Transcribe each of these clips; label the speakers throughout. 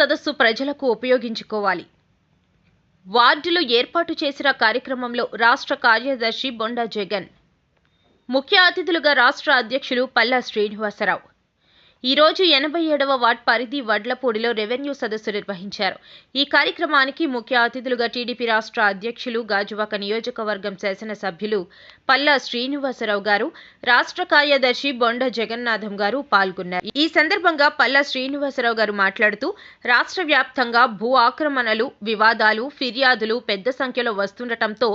Speaker 1: సదస్సు ప్రజలకు ఉపయోగించుకోవాలి. వార్డులు ఏర్పాటు చేసిన కార్యక్రమంలో రాష్ట్ర కార్యదర్శి బొండా జగన్. ముఖ్య అతిథులుగా రాష్ట్ర అధ్యక్షులు పల్లా శ్రీనివాసరావు. ఈ రోజు ఎనభై ఏడవ వార్డ్ పరిధి వడ్లపూడిలో రెవెన్యూ సదస్సు నిర్వహించారు. ఈ కార్యక్రమానికి ముఖ్య అతిథులుగా టీడీపీ రాష్ట్ర అధ్యక్షులు గాజువాక నియోజకవర్గం శాసనసభ్యులు పల్లా శ్రీనివాసరావు గారు రాష్ట్ర కార్యదర్శి బొండ జగన్నాథం గారు పాల్గొన్నారు. ఈ సందర్భంగా పల్లా శ్రీనివాసరావు గారు మాట్లాడుతూ రాష్ట్ర వ్యాప్తంగా భూ ఆక్రమణలు వివాదాలు ఫిర్యాదులు పెద్ద సంఖ్యలో వస్తుండటంతో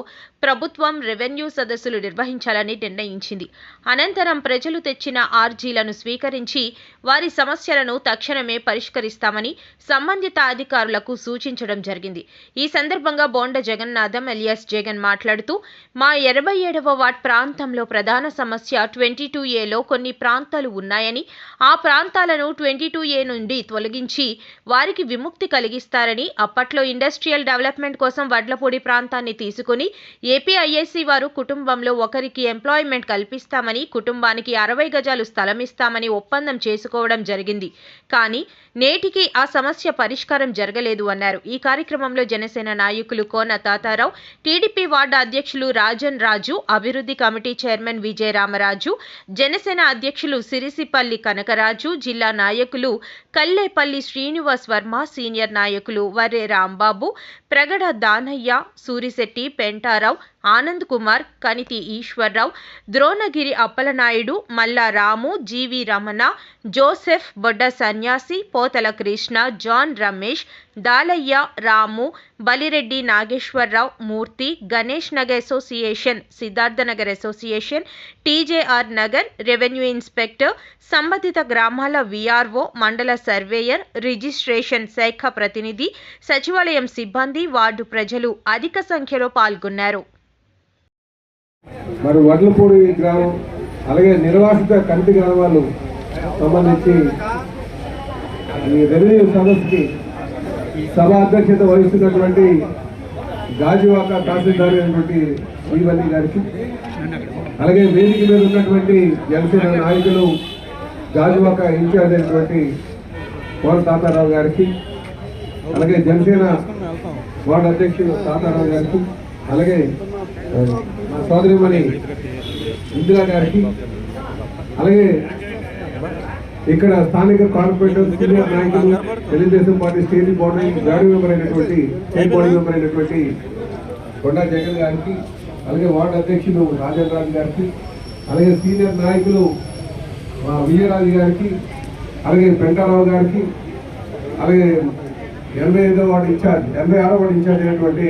Speaker 1: ప్రభుత్వం రెవెన్యూ సదస్సులు నిర్వహించాలని నిర్ణయించింది. అనంతరం ప్రజలు తెచ్చిన ఆర్జీలను స్వీకరించి వారి సమస్యలను తక్షణమే పరిష్కరిస్తామని సంబంధిత అధికారులకు సూచించడం జరిగింది. ఈ సందర్భంగా బోండ జగన్నాథం ఎలియాస్ జగన్ మాట్లాడుతూ మా ఎనభై ఏడవ వార్డ్ ప్రాంతంలో ప్రధాన సమస్య ట్వంటీ టూ ఏలో కొన్ని ప్రాంతాలు ఉన్నాయని ఆ ప్రాంతాలను ట్వంటీ టూ ఏ నుండి తొలగించి వారికి విముక్తి కలిగిస్తారని అప్పట్లో ఇండస్ట్రియల్ డెవలప్మెంట్ కోసం వడ్లపూడి ప్రాంతాన్ని తీసుకుని ఏపీఐఏసీ వారు కుటుంబంలో ఒకరికి ఎంప్లాయ్మెంట్ కల్పిస్తామని కుటుంబానికి అరవై గజాలు స్థలం ఇస్తామని ఒప్పందం చేసుకోవడం జరిగింది. కానీ నేటికి ఆ సమస్య పరిష్కారం జరగలేదు అన్నారు. ఈ కార్యక్రమంలో జనసేన నాయకులు కోన తాతారావు టీడీపీ వార్డు అధ్యక్షులు రాజన్ రాజు అభివృద్ధి కమిటీ చైర్మన్ విజయ రామరాజు జనసేన అధ్యక్షులు సిరిసిపల్లి కనకరాజు జిల్లా నాయకులు కల్లేపల్లి శ్రీనివాస్ వర్మ సీనియర్ నాయకులు వర్రే రాంబాబు ప్రగడ దానయ్య సూరిశెట్టి పెంటారావు ఆనంద్ కుమార్ కనితి ఈశ్వర్రావు ద్రోణగిరి అప్పలనాయుడు మల్లా రాము జీవి Ramana Joseph Bodda Sanyasi Potala Krishna John Ramesh Dalaiah Ramu Balireddy Nageswararao Murthy Ganesh Nagar association Siddharthanagar association TJR Nagar revenue inspector సంబంధిత గ్రామాల విఆర్ఓ మండల సర్వేయర్ రిజిస్ట్రేషన్ శాఖ ప్రతినిధి సచివాలయం సిబ్బంది వార్డు ప్రజలు అధిక సంఖ్యలో పాల్గొన్నారు.
Speaker 2: మరి వడ్లపూడి గ్రామం అలాగే నిర్వాసిత కంటి గ్రామాలు సంబంధించి ఈ రెవెన్యూ సదస్సుకి సభ అధ్యక్షత వహిస్తున్నటువంటి గాజువాక తహసీల్దార్ అయినటువంటి శ్రీవల్లి గారికి అలాగే వేదిక మీద ఉన్నటువంటి జనసేన నాయకులు గాజువాక ఇన్ఛార్జ్ అయినటువంటి కోన తాతారావు గారికి అలాగే జనసేన వార్డు అధ్యక్షుడు తాతారావు గారికి అలాగే మా సోదరిమణి ఇందిరా గారికి అలాగే ఇక్కడ స్థానిక కార్పొరేటర్ సీనియర్ నాయకులు Telugudesam party state body body member అయినటువంటి స్టేట్ బాడీ మెంబర్ అయినటువంటి కొండా జగన్ గారికి అలాగే వార్డు అధ్యక్షులు రాజేంద్రరాజు రాజు గారికి అలాగే సీనియర్ నాయకులు మా విజయరాజు గారికి అలాగే పెంటారావు గారికి అలాగే ఎనభై ఐదో వార్డు ఇన్ఛార్జ్ ఎనభై ఆరో వార్డు ఇన్ఛార్జ్ అయినటువంటి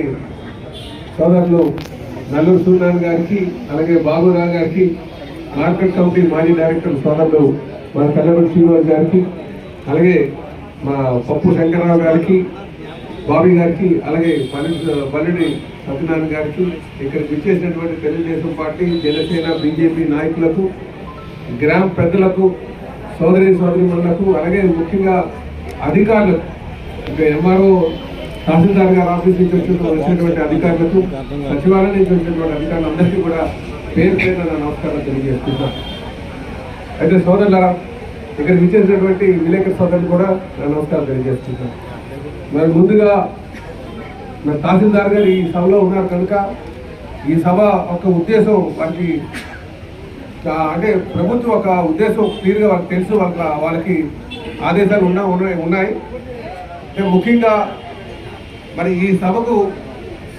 Speaker 2: సోదరులు నల్లూరు సూర్యనారాయణ గారికి అలాగే బాబురావు గారికి మార్కెట్ కమిటీ మాజీ డైరెక్టర్ సోదరులు మా కల్లూరు శ్రీనివాస్ గారికి అలాగే మా పప్పు శంకరరావు గారికి బాబీ గారికి అలాగే పల్లె పల్లెడి సత్యనారాయణ గారికి ఇక్కడికి విచ్చేసినటువంటి తెలుగుదేశం పార్టీ జనసేన బీజేపీ నాయకులకు గ్రామ పెద్దలకు సోదరి సోదరిమణులకు అలాగే ముఖ్యంగా అధికారులకు ఇంకా ఎంఆర్ఓ తహసీల్దార్ గారు ఆఫీస్ నుంచి వచ్చినటువంటి అధికారులకు సచివాలయం నుంచి వచ్చినటువంటి అధికారులందరికీ కూడా పేరు పేరు నా నమస్కారం తెలియజేస్తున్నాను. అయితే సోదరులరా ఇక్కడ విచ్చేసినటువంటి విలేకరు సోదరులు కూడా నా నమస్కారం తెలియజేస్తున్నాను. మరి ముందుగా మరి తహసీల్దార్ గారు ఈ సభలో ఉన్నారు కనుక ఈ సభ ఒక ఉద్దేశం వారికి అంటే ప్రభుత్వం ఒక ఉద్దేశం క్లియర్గా వాళ్ళకి తెలుసు వాళ్ళ వాళ్ళకి ఆదేశాలు ఉన్నా ఉన్నాయి. ఉన్నాయి ముఖ్యంగా మరి ఈ సభకు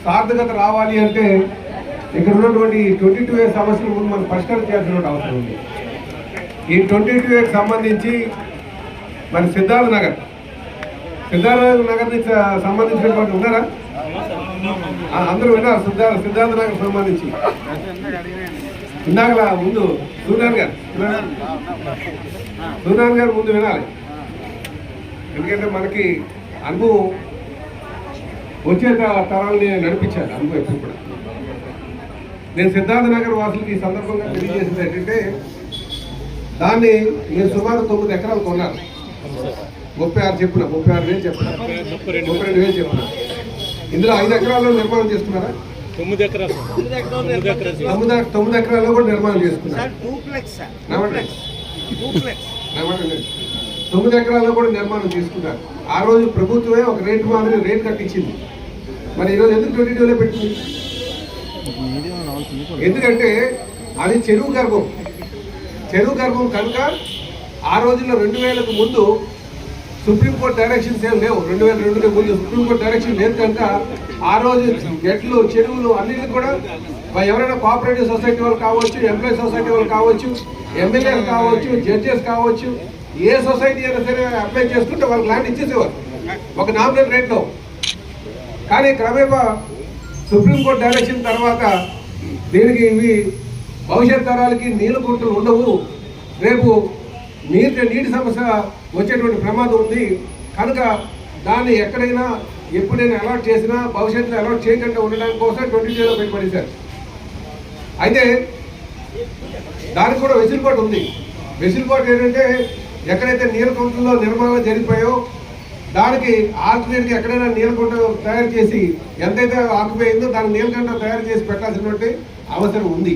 Speaker 2: సార్థకత రావాలి అంటే ఇక్కడ ఉన్నటువంటి ట్వంటీ టూ ఏ సమస్యల ముందు మనం పరిష్కరించాల్సిన అవసరం ఉంది. ఈ ట్వంటీ టూ ఏకి సంబంధించి మరి సిద్ధార్థ నగర్. సిద్ధార్థ నగర్ నుంచి సంబంధించినటువంటి ఉన్నారా? అందరూ విన్నారు సిద్ధార్థ సిద్ధార్థ నగర్ సంబంధించి. ఇందాక ముందు సూర్యాన్ గారు సూర్యాన్ గారు. ముందు వినాలి. ఎందుకంటే మనకి అనుభవం వచ్చే తరాలని నడిపించాలి అనుభవం ఎప్పుడు కూడా. నేను సిద్ధార్థ నగర్ వాసులకి ఈ సందర్భంగా తెలియజేసింది ఏంటంటే దాన్ని నేను సుమారు తొమ్మిది ఎకరాలు కొన్నాను. ముప్పై ఆరు చెప్పిన ముప్పై ఆరు వేలు చెప్పిన ముప్పై రెండు వేలు చెప్పిన. ఇందులో ఐదు ఎకరాల్లో నిర్మాణం చేసుకున్నారా?
Speaker 3: తొమ్మిది ఎకరాలు తొమ్మిది ఎకరాలు
Speaker 2: తొమ్మిది తొమ్మిది ఎకరాల్లో కూడా నిర్మాణం చేసుకున్నారు. తొమ్మిది ఎకరాల్లో కూడా నిర్మాణం చేసుకున్నారు. ఆ రోజు ప్రభుత్వమే ఒక రేటు మాదిరి రేట్ కట్టించింది. మరి ఈరోజు ఎందుకు ట్వంటీ టూలో పెట్టింది? ఎందుకంటే అది చెరువు గర్భం. చెరువు గర్భం కనుక ఆ రోజుల్లో రెండు వేలకు ముందు సుప్రీంకోర్టు డైరెక్షన్స్ ఏం లేవు. రెండు వేల రెండుకి ముందు సుప్రీంకోర్టు డైరెక్షన్ లేదు కనుక ఆ రోజు గెట్లు చెరువులు అన్నింటికి కూడా ఎవరైనా కోఆపరేటివ్ సొసైటీ వాళ్ళు కావచ్చు ఎంప్లాయీ సొసైటీ వాళ్ళు కావచ్చు ఎమ్మెల్యేలు కావచ్చు జడ్జెస్ కావచ్చు ఏ సొసైటీ అయినా సరే అప్లై చేసుకుంటే వాళ్ళకి ల్యాండ్ ఇచ్చేసేవారు. ఒక నామినల్ రేట్లో కానీ క్రమేపా సుప్రీంకోర్టు డైరెక్షన్ తర్వాత దీనికి ఇవి భవిష్యత్ తరాలకి నీళ్ళ గుంటలు ఉండవు. రేపు నీటి నీటి సమస్య వచ్చేటువంటి ప్రమాదం ఉంది. కనుక దాన్ని ఎక్కడైనా ఎప్పుడైనా అలాట్ చేసినా భవిష్యత్తులో అలాట్ చేయకుండా ఉండడానికి కోసం ట్వంటీ టూలో పెట్టుబడిశారు అయితే దానికి కూడా వెసులుబాటు ఉంది. వెసులుబాటు ఏంటంటే ఎక్కడైతే నీళ్ళ కుంటల్లో నిర్మాణం జరిగిపోయో దానికి ఆల్టర్నేట్గా ఎక్కడైనా నీలకుంట తయారు చేసి ఎంతైతే ఆకుపోయిందో దాన్ని దాని నీలకంట తయారు చేసి పెట్టాల్సినటువంటి అవసరం ఉంది.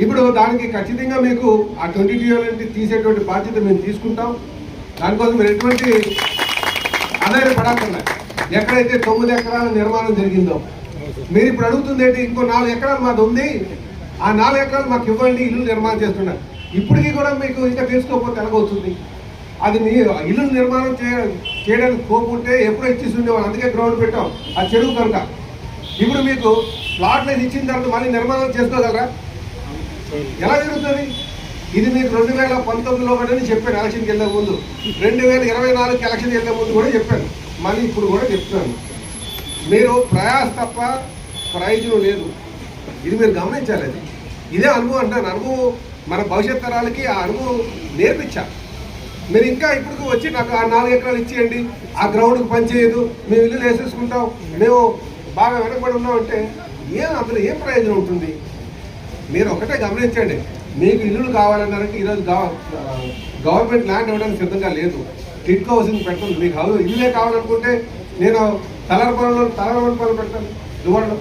Speaker 2: ఇప్పుడు దానికి ఖచ్చితంగా మీకు ఆ ట్వంటీ టూ నుండి తీసేటువంటి బాధ్యత మేము తీసుకుంటాం. దానికోసం మీరు ఎటువంటి ఆధారపడకుండా ఎక్కడైతే తొమ్మిది ఎకరాల నిర్మాణం జరిగిందో మీరు ఇప్పుడు అడుగుతుంది ఏంటి ఇంకో నాలుగు ఎకరాలు మాది ఉంది ఆ నాలుగు ఎకరాలు మాకు ఇవ్వండి ఇల్లు నిర్మాణం చేస్తున్నారు. ఇప్పటికీ కూడా మీకు ఇంకా తీసుకోకపోతే ఎలాగవుతుంది? అది మీ ఇల్లు నిర్మాణం చేయ- చేయడానికి కోపుంటే ఎప్పుడో ఇచ్చేసి ఉండేవాళ్ళు అందుకే గ్రౌండ్ పెట్టాం. ఆ చెరువు కనుక. ఇప్పుడు మీకు ప్లాట్లు ఇచ్చిన తర్వాత మళ్ళీ నిర్మాణం చేసుకోగలరా? ఎలా జరుగుతుంది? ఇది మీకు రెండు వేల పంతొమ్మిదిలో కూడా చెప్పాను ఎలక్షన్కి వెళ్ళే ముందు. రెండు వేల ఇరవై నాలుగుకి ఎలక్షన్కి వెళ్ళే ముందు కూడా చెప్పాను. మళ్ళీ ఇప్పుడు కూడా చెప్తున్నాను. మీరు ప్రయాస తప్ప ప్రయోజనం లేదు. ఇది మీరు గమనించాలి అది. ఇదే అనుభవం అంటాను అనుభవం మన భవిష్యత్ తరాలకి ఆ అనుభవం నేర్పించా మీరు ఇంకా ఇప్పుడు వచ్చి నాకు ఆ నాలుగు ఎకరాలు ఇచ్చేయండి. ఆ గ్రౌండ్కి పనిచేయదు మేము ఇల్లు వేసేసుకుంటాం. మేము బాగా వెనకబడి ఉన్నామంటే ఏం అందులో ఏం ప్రయోజనం ఉంటుంది? మీరు ఒకటే గమనించండి మీకు ఇల్లులు కావాలన్నారంటే ఈరోజు గవర్నమెంట్ ల్యాండ్ ఇవ్వడానికి సిద్ధంగా లేదు. టిట్కో హౌసింగ్ పెట్టండి మీకు హౌస్ ఇల్లే కావాలనుకుంటే నేను తలరపల్లిలో తలరపల్లి పెడతాను. దువ్వడలో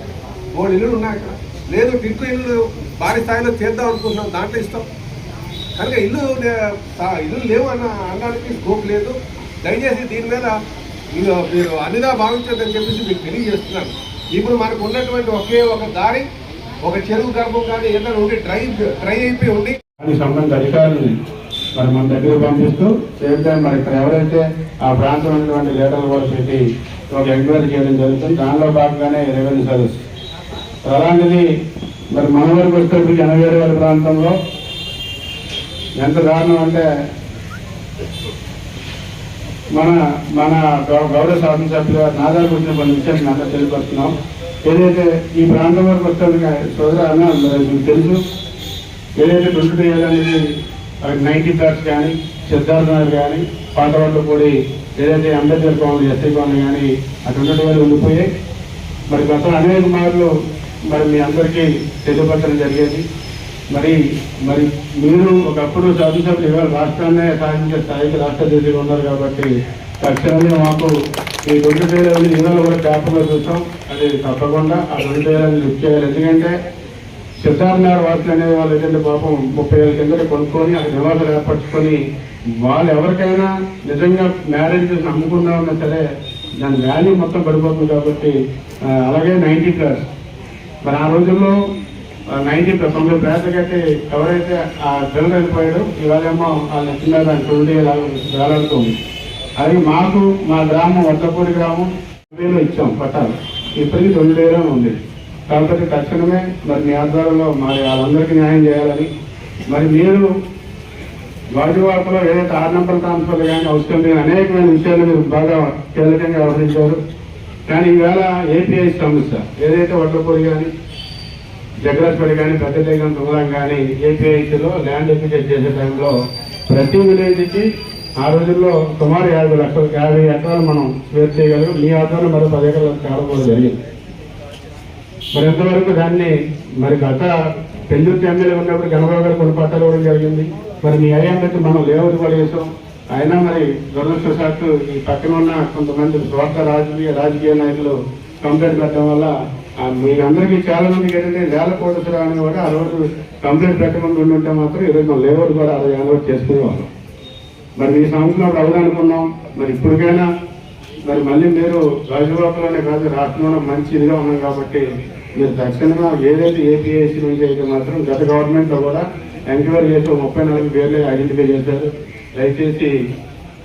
Speaker 2: మూడు ఇల్లులు ఉన్నాయి అక్కడ. లేదు టిట్కో ఇల్లు భారీ స్థాయిలో చేద్దాం అనుకుంటున్నాం దాంట్లో ఇష్టం కనుక ఇల్లు ఇల్లు లేవు అన్న అనడానికి స్కోప్ లేదు. దయచేసి దీని మీద మీరు మీరు అన్నిదా భావించొద్దని చెప్పేసి మీకు తెలియజేస్తున్నాను. ఇప్పుడు మనకు ఉన్నటువంటి ఒకే ఒక దారి ఒక చెరువు గర్భం కానీ ఏదైనా ఉండి డ్రై డ్రై అయిపోయి ఉండి
Speaker 4: దానికి సంబంధించిన అధికారులని మరి మన దగ్గర పంపిస్తూ సేమ్ టైం మరి ఇక్కడ ఎవరైతే ఆ ప్రాంతం ఉన్నటువంటి లీడర్లు కూడా పెట్టి ఒక ఎంక్వైరీ చేయడం జరుగుతుంది. దానిలో భాగంగానే రెవెన్యూ సర్వీస్ అలాంటిది మరి మన వరకు వచ్చేటప్పటికి ఎనభై ప్రాంతంలో ఎంత దారుణం అంటే మన మన గౌరవ శాసనసభ్యులు గారు నాదాలు వచ్చిన కొన్ని విషయాలు మేము తెలియపరుస్తున్నాం. ఏదైతే ఈ ప్రాంతం వరకు వస్తుంది సోదర మీకు తెలుసు ఏదైతే ట్వంటీ చేయాలనేది నైన్టీ ప్లాట్స్ కానీ సిద్ధార్థ నగర్ కానీ పాతవాళ్ళు కూడి ఏదైతే అంబేద్కర్ కాలనీ ఎస్ఐ కాలనీ కానీ అటువంటి ట్వంటీ ఉండిపోయాయి. మరి గత అనేక మార్లు మరి మీ అందరికీ తెలియపరచడం జరిగేది. మరి మరి మీరు ఒకప్పుడు శాసనసభ్యులు ఇవాళ రాష్ట్రాన్నే సాధించే స్థాయికి రాష్ట్ర దేశంలో ఉన్నారు కాబట్టి తక్షణమే మాకు ఈ రెండు వేల ఇవాళ కూడా పేపర్లో చూస్తాం అది తప్పకుండా ఆ రెండు వేలని లిఫ్ట్ చేయాలి. ఎందుకంటే సిద్ధార్థనగర్ వాసులు అనే వాళ్ళు ఏంటంటే పాపం ముప్పై ఏళ్ళ కిందట కొనుక్కొని ఆ నివాసాలు ఏర్పరచుకొని వాళ్ళు ఎవరికైనా నిజంగా మ్యారేజ్ నమ్ముకుందామన్నా సరే దాని వాల్యూ మొత్తం పడిపోతుంది కాబట్టి అలాగే నైన్టీ ప్లస్. మరి ఆ రోజుల్లో నైన్టీ ప్లస్ తొంభై ప్లాస్ కట్టి ఎవరైతే ఆ పిల్లలు వెళ్ళిపోయాడో ఇవాళేమో వాళ్ళ చిన్న దాని తొమ్మిది వేలాడుతుంది అది మాకు మా గ్రామం వద్దపూడి గ్రామం వేలు ఇచ్చాం పట్టాలు. ఇప్పటికీ రెండు వేలే ఉంది. కాబట్టి తక్షణమే మరి మీ ఆధ్వర్యంలో మరి వాళ్ళందరికీ న్యాయం చేయాలని. మరి మీరు గాజువాకలో ఏదైతే ఆరు నెంబర్ ట్రాన్స్ఫర్లు కానీ అవసరం లేని అనేకమైన విషయాలు మీరు బాగా కీలకంగా వ్యవహరించారు. కానీ ఈవేళ ఏపీఐ సమస్య ఏదైతే వడ్లపూడి కానీ జగరాజ్పేట కానీ పెద్దలేగం దూరం కానీ ఏపీఐసీలో ల్యాండ్ ఎక్విజేట్ చేసే టైంలో ప్రతి విలేజ్కి ఆ రోజుల్లో సుమారు యాభై లక్షలు యాభై ఎకరాలు మనం స్వేర్ చేయగలిగాం. మీ ఆధ్వర్యంలో మరో పది ఎకరాలు కావడం జరిగింది. మరి ఎంతవరకు దాన్ని మరి గత పెందుర్తి ఎమ్మెల్యే ఉన్నప్పుడు గణబాబు గారు కొన్ని పట్టాలు ఇవ్వడం జరిగింది. మరి మీ అయ్యానికి మనం లేఅవుట్ కూడా చేసాం అయినా మరి దురదృష్టవశాత్తు ఈ పక్కన ఉన్న కొంతమంది స్వార్థ రాజకీయ రాజకీయ నాయకులు కంప్లైంట్ పెట్టడం వల్ల మీరందరికీ చాలా మందికి ఏంటంటే వేల అని కూడా ఆ రోజు కంప్లైంట్ పెట్టకుండా ఉండుంటే మాత్రం ఈరోజు మనం లేబర్ కూడా అరవై ఏళ్ళు చేసుకునేవాళ్ళం. మరి మీ సంవత్సరం అప్పుడు అవుదనుకున్నాం మరి ఇప్పటికైనా మరి మళ్ళీ మీరు రాజువాకలోనే కాదు రాష్ట్రంలో మంచి ఇదిగా ఉన్నాం కాబట్టి మీరు తక్షణంగా ఏదైతే ఏపీఎస్సీ నుంచి అయితే మాత్రం గత గవర్నమెంట్లో కూడా ఎంక్వైరీ చేసి ముప్పై నాలుగు పేర్లు ఐడెంటిఫై చేశారు. దయచేసి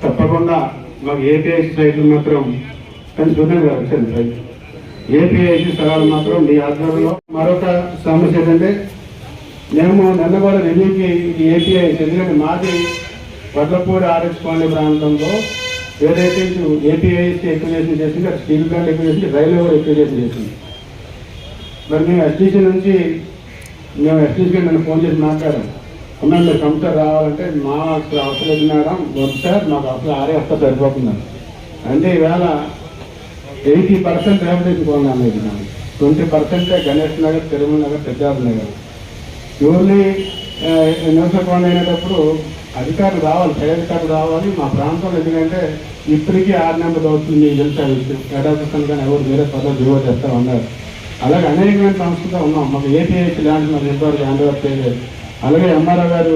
Speaker 4: తప్పకుండా మాకు ఏపీఎస్సీ సైట్లు మాత్రం కానీ చూడండి సార్ వచ్చండి ఏపీఐసి స్థలాలు మాత్రం మీ ఆధ్వర్యంలో. మరొక సమస్య ఏంటంటే మేము నిన్న కూడా ఏపీఐసి ఎందుకంటే మాది వడ్లపూడి ఆర్ఎస్ కాలనీ ప్రాంతంలో ఏదైతే ఏపీఐసి ఎక్విజేషన్ చేసింది అటు స్టీల్ ప్లాంట్ ఎక్విజేషన్ రైల్వే కూడా ఎక్విజేషన్ చేసింది. మరి మేము ఎస్టీసీ నుంచి మేము ఎస్టీసీకి నన్ను ఫోన్ చేసి మాట్లాడాం అమ్మాయి మీరు కంప్యూటర్ రావాలంటే మా అవసరం లేదు మేడం. వద్దు సార్ మాకు అసలు ఆరే వస్తా సరిపోతుందని అంటే ఈవేళ ఎయిటీ పర్సెంట్ యావరేజ్ కొన్నాను ఇది నాకు ట్వంటీ పర్సెంటే గణేష్ నగర్ తిరుమల నగర్ పెద్దారు నగర్. ప్యూర్లీ నివసకోండ అయినప్పుడు అధికారులు రావాలి పై అధికారులు రావాలి. మా ప్రాంతంలో ఎందుకంటే ఇప్పటికీ ఆరు నెంబర్ అవుతుంది మీకు తెలుసా విషయం. కానీ ఎవరు వేరే పదవి జీవో చేస్తా ఉన్నారు. అలాగే అనేకమైన సంస్థలు ఉన్నాం. మాకు ఏపీఐసీ ల్యాండ్ మాకు ఇంతవరకు హ్యాండ్ ఓవర్ చేయలేదు. అలాగే ఎంఆర్ఓ గారు